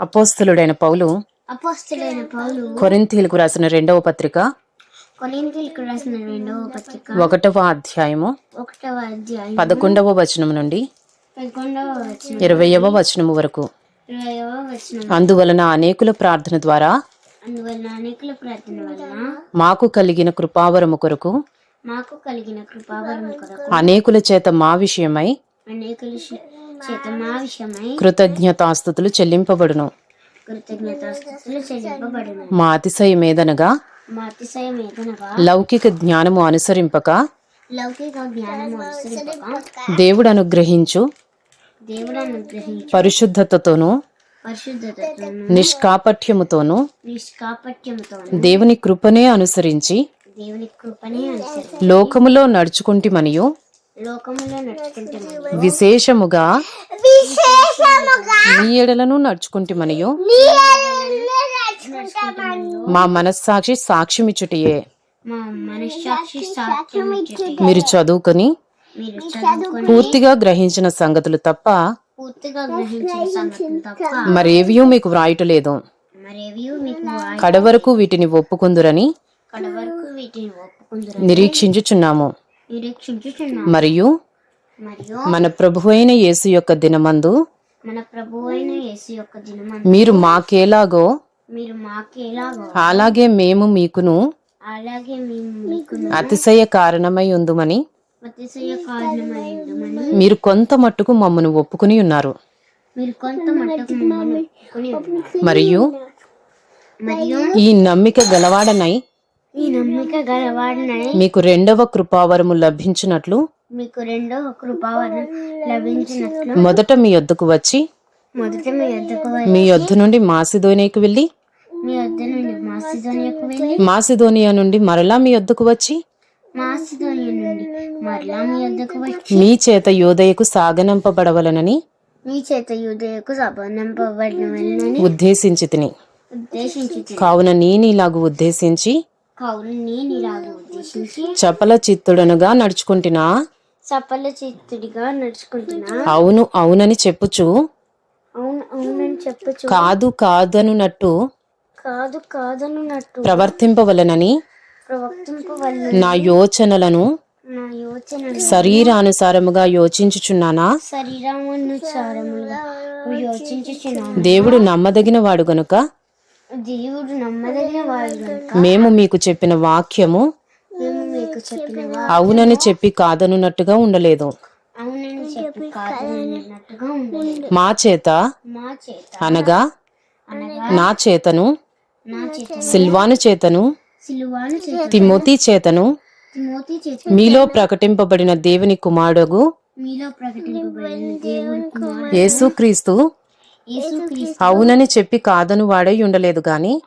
అపోస్తలుడైన పౌలు కొరింథీలకు రాసిన రెండవ పత్రిక కొరింథీలకు రాసిన రెండవ పత్రిక ఒకటవ అధ్యాయము ఒకటవ అధ్యాయం పదకొండవ వచనం నుండి పదకొండవ వచనం ఇరవయవ వచనము వరకు. ఇరవయవ వచనం. అందువలన అనేకుల ప్రార్థన ద్వారా అందువల్ల అనేకుల ప్రార్థన వలన మాకు కలిగిన కృపావరము కొరకు మాకు కలిగిన కృపావరం కొరకు అనేకుల చేత మా విషయమై అనేకుల శ- చేత మా విషయమై కృతజ్ఞతాస్థుతులు చెల్లింపబడును. కృతజ్ఞతాస్థుతులు చెల్లింపబడిన. మా అతిశయమేదనగా లౌకిక జ్ఞానము అనుసరింపక? దేవుడు అనుగ్రహించు పరిశుద్ధతతోనూ? నిష్కాపట్యముతోనూ నిష్కాపట్యముతో దేవుని కృపనే అనుసరించి? లోకములో నడుచుకుంటే విశేషముగా మీ ఎడలను నడుచుకుంటిమనియు. మా మనస్సాక్షి సాక్ష్యమిచ్చుటయే. మీరు చదువుకొని పూర్తిగా గ్రహించిన సంగతులు తప్ప మీకు వ్రాయటలేదు. మరేవి మీకు వాయి- కడవరకు వీటిని ఒప్పుకుందురని నిరీక్షించుచున్నాము. నిరీక్షించుచున్నాం మరియు మన ప్రభు అయిన యేసు యొక్క దినమందు మన ప్రభు అయిన యేసు యొక్క దినమందు మీరు మాకేలాగో మీరు మాకేలాగో అలాగే మేము మీకును అలాగే మేము మీకు అతిశయ కారణమై ఉందుమని అతిశయ కారణమైందమని మీరు కొంత మట్టుకు మమ్మను ఒప్పుకుని ఉన్నారు మీరు కొంత మట్టుకు మమ్మల్ని ఒప్పుకొని ఉన్నారు. మరియు మరియు ఈ నమ్మిక గలవాడనై ఈ నమ్మిక గలవాడినై మీకు రెండవ కృపావరము లభించినట్లు మీకు రెండో కృపావరం లభించినట్లు. మొదట మీ యొద్దకు వచ్చి మొదట మీ యొద్దకు మీ యొద్ద నుండి మాసిదోనియకు వెళ్ళి మీ వద్ద నుండి మాసిధోనియకు వెళ్ళి మాసిదోనియా నుండి మరలా మీ యొద్దకు వచ్చి మాసిధోనియ నుండి మరలా మీ వద్దకు వచ్చి మీ చేత యోదయకు సాగనంపబడవలనని మీ చేత యూదయకు సంబంధింపబడిన వెళ్ళని ఉద్దేశించి తిని కావున నేను ఇలాగ ఉద్దేశించి చపల చిత్తుడనుగా నడుచుకుంటున్నా? చపల చిత్తుడిగా నడుచుకుంటున్నా? అవును అవునని చెప్పుచు. అవును అవునని చెప్పచ్చు కాదు కాదనునట్టు కాదు కాదనున్నట్టు ప్రవర్తింపవలనని నా యోచనలను నా శరీరానుసారముగా యోచించుచున్నానా? శరీరానుసారముగా యోచించుచున్నాను. దేవుడు నమ్మదగిన వాడు గనుక దేవుడు నమ్మదగిన వాడు మేము మీకు చెప్పిన వాక్యము అవునని చెప్పి కాదనున్నట్టుగా ఉండలేదు. మా చేత అనగా నా చేతను సిల్వాను చేతను తిమోతి చేతను మీలో ప్రకటింపబడిన దేవుని కుమారుడు మీలో ప్రకటింపబడిన దేవుని కుమారుడు యేసుక్రీస్తు యేసుక్రీస్తు అవునని చెప్పి కాదను వాడై ఉండలేదు గాని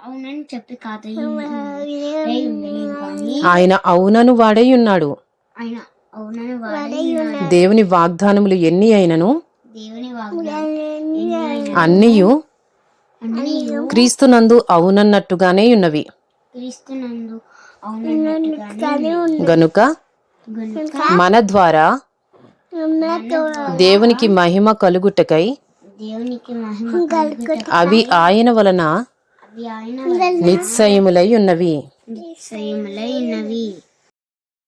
ఆయన అవునను వాడై ఉన్నాడు. ఆయన అవునని వాడై ఉన్నాడు. దేవుని వాగ్దానములు ఎన్ని అయినను? అన్నియు అన్ని క్రీస్తునందు అవునన్నట్టుగానే ఉన్నవి. గనుక గనుక మన ద్వారా దేవునికి మహిమ కలుగుటకై అవి ఆయన వలన అవి ఆయన నిశ్చయములై ఉన్నవి. నిశ్చయములై ఉన్నవి.